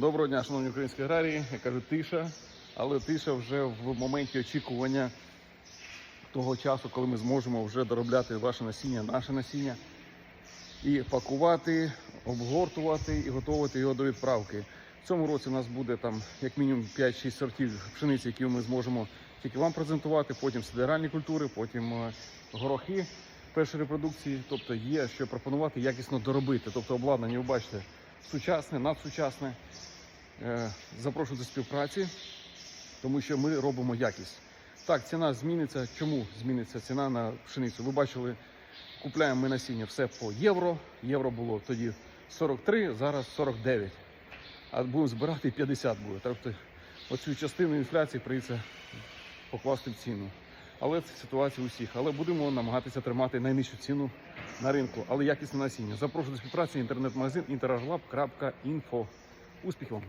Доброго дня, шановні українські аграрії. Я кажу, тиша, але тиша вже в моменті очікування того часу, коли ми зможемо вже доробляти ваше насіння, наше насіння і пакувати, обгортувати і готувати його до відправки. В цьому році у нас буде там як мінімум 5-6 сортів пшениці, які ми зможемо тільки вам презентувати, потім сидеральні культури, потім е, горохи першої репродукції. Тобто є що пропонувати якісно доробити. Тобто обладнання, ви бачите, сучасне, надсучасне. Е, Запрошую до співпраці, тому що ми робимо якість. Так, ціна зміниться. Чому зміниться ціна на пшеницю? Ви бачили, купляємо ми насіння все по євро. Євро було тоді 43, зараз 49. А будемо збирати і 50 буде. Тобто оцю частину інфляції прийдеться покласти в ціну. Але це ситуація у всіх. Але будемо намагатися тримати найнижчу ціну на ринку, але якісне насіння. Запрошую до співпраці інтернет-магазин interaglab.info. Успіхів вам!